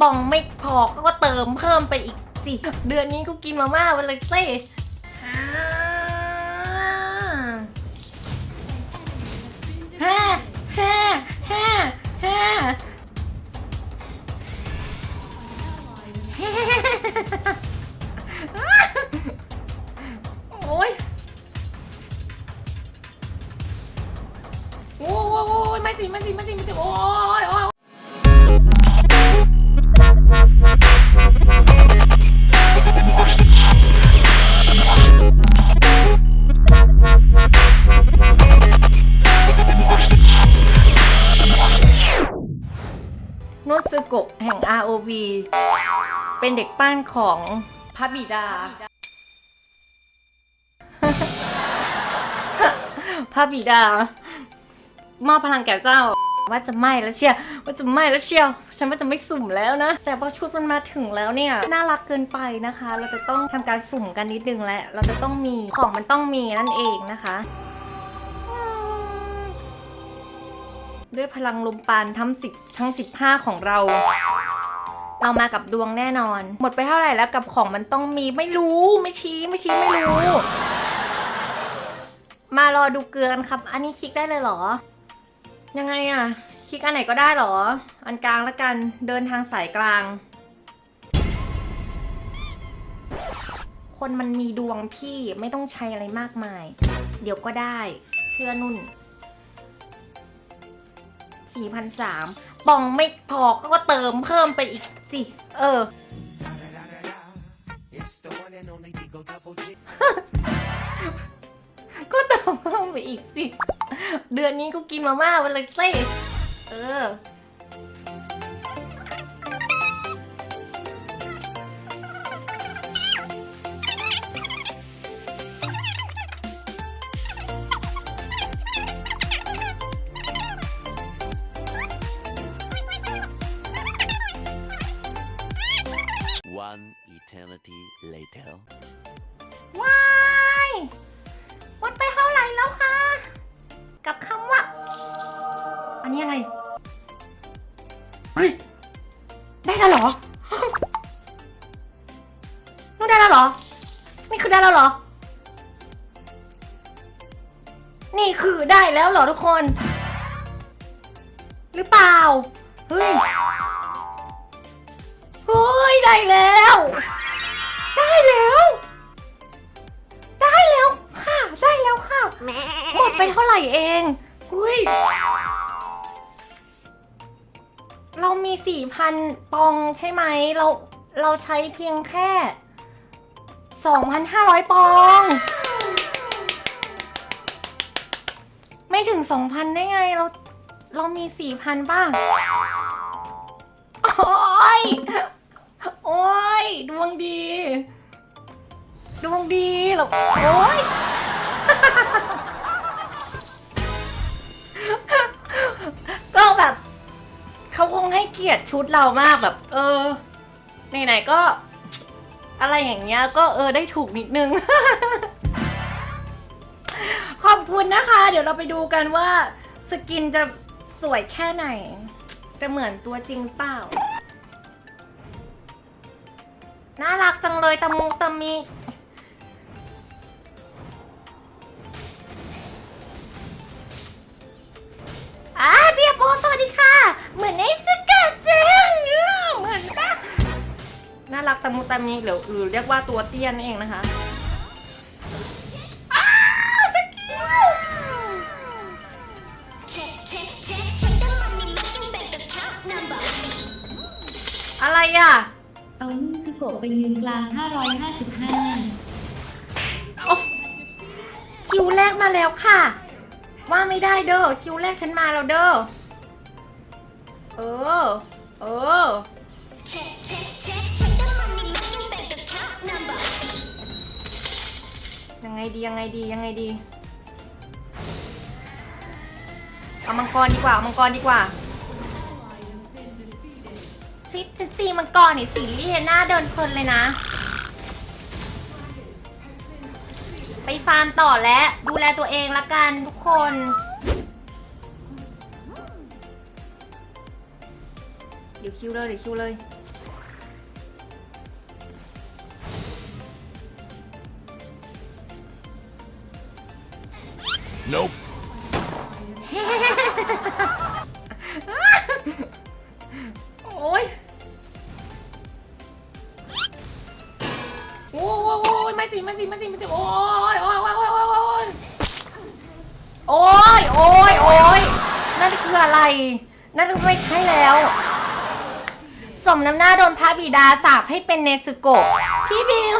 ปองไม่พอก็เติมเพิ่มไปอีกสิเดือนนี้ก็กินมาม่าไปเลยสิอ่าฮ่าฮ่าฮ่าฮ่าโอ้ยโอ้ยโอ้ยไม่สิไม่สิไม่สิไม่สิโอ้ยโอ้ย สึโกะแห่ง ROV เป็นเด็กปั้นของพระบิดา พระบิดา มอบพลังแก่เจ้า ว่าจะไม่แล้วเชียวว่าจะไม่แล้วเชียว ฉันว่าจะไม่สุ่มแล้วนะ แต่พอชุดมันมาถึงแล้วเนี่ย น่ารักเกินไปนะคะ เราจะต้องทำการสุ่มกันนิดนึงแหละ เราจะต้องมี ของมันต้องมีนั่นเองนะคะ ด้วยพลังลมปานทั้งสิบทั้งสิบห้าของเรา เรามากับดวงแน่นอน หมดไปเท่าไหร่แล้วกับของมันต้องมีไม่รู้ไม่ชี้ไม่ชี้ไม่รู้ มารอดูเกลือกันครับ อันนี้คลิกได้เลยเหรอ ยังไงอะคลิกอันไหนก็ได้เหรอ อันกลางละกันเดินทางสายกลาง คนมันมีดวงพี่ไม่ต้องใช้อะไรมากมาย เดี๋ยวก็ได้ เชื่อนุ่นี่พันสามปองไม่พอก็เติมเพิ่มไปอีกสิ เออ ก็เติมเพิ่มไปอีกสิ เดือนนี้ก็กินมาม่าไปเลยสิ เออ later. ว้ายวัดไปเท่าไหร่แล้วคะ กับคำว่า อันนี้อะไร เฮ้ย ได้แล้วเหรอนู่นได้แล้วเหรอ นี่คือได้แล้วเหรอ นี่คือได้แล้วเหรอทุกคน หรือเปล่า เฮ้ย เฮ้ย ได้แล้ว ได้แล้ว ได้แล้วค่ะ ได้แล้วค่ะ หมดไปเท่าไหร่เองหุยเรามีสี่พันปองใช่ไหม เรา เราใช้เพียงแค่สองพันห้าร้อยปอง ไม่ถึงสองพันได้ไง เรา เรามีสี่พันป่ะ โอ้ย โอ้ย ดวงดี ดวงดีหรอโอ้ยก็แบบเขาคงให้เกียรติชุดเรามากแบบ เออไหนๆก็ อะไรอย่างเงี้ย ก็เออได้ถูกนิดนึง ขอบคุณนะคะ เดี๋ยวเราไปดูกันว่า สกินจะสวยแค่ไหน จะเหมือนตัวจริงเปล่า น่ารักจังเลยตะมุตะมิ อ่าเบียร์โปสวัสดีค่ะ เหมือนไอ้สกัดเจงเออเหมือนปะน่ารักตะมุตะมิหรือหรือเรียกว่าตัวเตี้ยนนเองนะคะอ้าวสกิล Check, check, check, check the money making bank account number. อะไรอะ เอานุ่นคือโกะไปยืนกลาง 555โอ้คิวแรกมาแล้วค่ะ ว่าไม่ได้เด้อคิวแรกฉันมาแล้วเด้อเออ เออ ยังไงดียังไงดียังไงดี เอามังกรดีกว่าเอามังกรดีกว่าชิฉันตีมังกรนี่สีเรียหน้าเดินเพลินเลยนะ ไปฟาร์มต่อและดูแลตัวเองละกันทุกคน เดี๋ยวคิวเลยเดี๋ยวคิวเลย Nope ไม่สิไม่สิไม่สิไม่สิโอ้ยโอ้ยโอ้ยโอ้ยโอ้ยโอ้ยโอ้ยโอ้ยโอ้ยนั่นคืออะไร นั่นไม่ใช่แล้ว สมน้ำหน้าโดนพระบิดาสาปให้เป็นเนซึโกะพี่บิว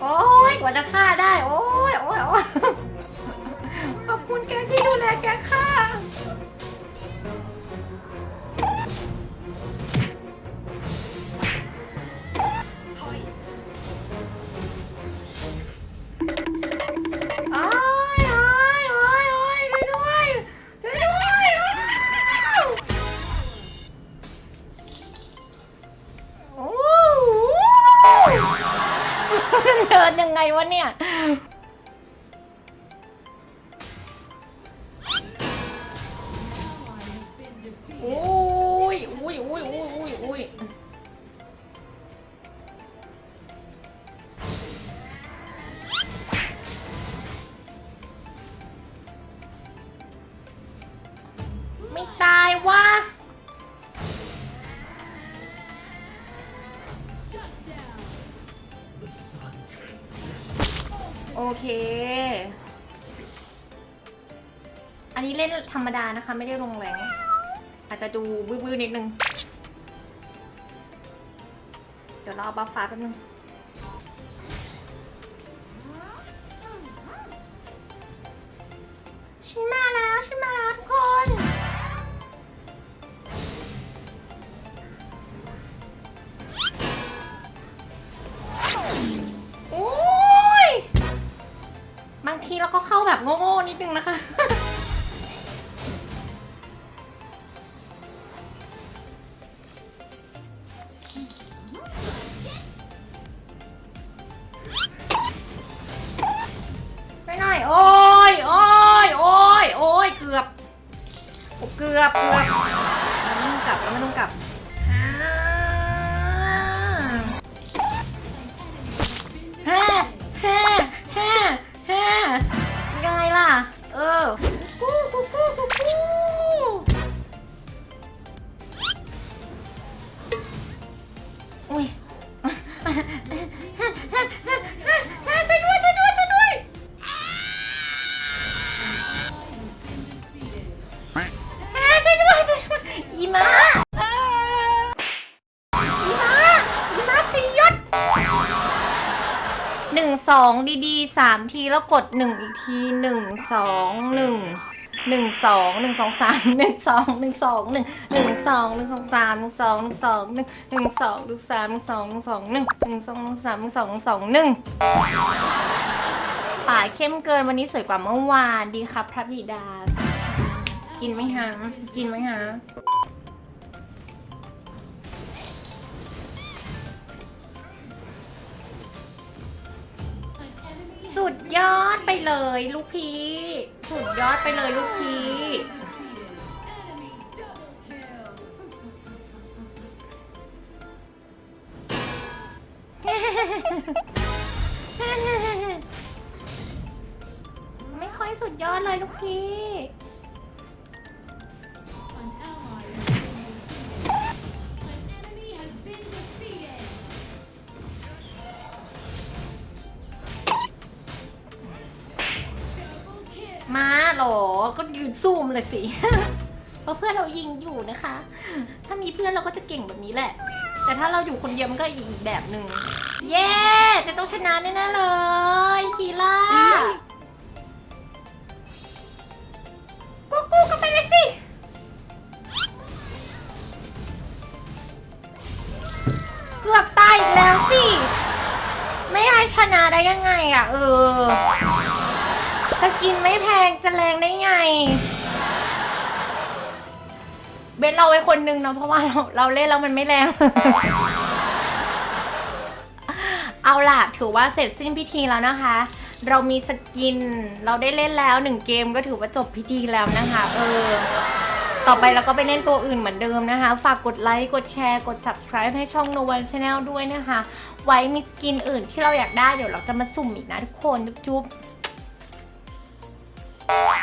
โอ้ยกว่าจะฆ่าได้ โอ้ มันเดินยังไงวะเนี่ย เค อันนี้เล่นธรรมดานะคะ ไม่ได้ลงแรง อาจจะดูวื้อๆนิดนึง เดี๋ยวรอบัฟฟ้าแป๊บนึง ทีเราก็เข้าแบบโง่ๆนิดนึงนะคะไปหน่อยโอ้ยโอ้ยโอ้ยโอ้ยเกือบ เกือบเกือบ หนึ่งสองดีๆสามทีแล้วกดหนึ่งอีกทีหนึ่งสองหนึ่งหนึ่งสองหนึ่งสองสามหนึ่งสองหนึ่งสองหนึ่งหนึ่งสองหนึ่งสองสามหนึ่งสองหนึ่งสองหนึ่งหนึ่งสองหนึ่งสามหนึ่งสองหนึ่งสองหนึ่งหนึ่งสองหนึ่งสามหนึ่งสองหนึ่งสองหนึ่งป่าเข้มเกินวันนี้สวยกว่าเมื่อวานดีครับพระบิดา กินไหมฮะกินไหมฮะ สุดยอดไปเลยลูกพี่ สุดยอดไปเลยลูกพี่ ไม่ค่อยสุดยอดเลยลูกพี่ หรอ ก็ยืนซูมเลยสิ เพราะเพื่อนเรายิงอยู่นะคะ ถ้ามีเพื่อนเราก็จะเก่งแบบนี้แหละ แต่ถ้าเราอยู่คนเดียวมันก็อีกแบบหนึ่ง เย้ จะต้องชนะแน่ๆเลย คีล่ากูกูกันไปเลยสิเกือบตายอีกแล้วสิ ไม่ให้ชนะได้ยังไงอะ เออ สกินไม่แพงจะแรงได้ไง เบนเราไว้คนนึงเนาะเพราะว่าเราเราเล่นแล้วมันไม่แรง เอาล่ะถือว่าเสร็จสิ้นพิธีแล้วนะคะ เรามีสกิน เราได้เล่นแล้วหนึ่งเกมก็ถือว่าจบพิธีแล้วนะคะ เออ ต่อไปเราก็ไปเล่นตัวอื่นเหมือนเดิมนะคะ ฝากกดไลค์กดแชร์กด subscribe ให้ช่อง No One Channel ด้วยนะคะ ไว้มีสกินอื่นที่เราอยากได้เดี๋ยวเราจะมาสุ่มอีกนะทุกคนจุ๊บๆ Bye.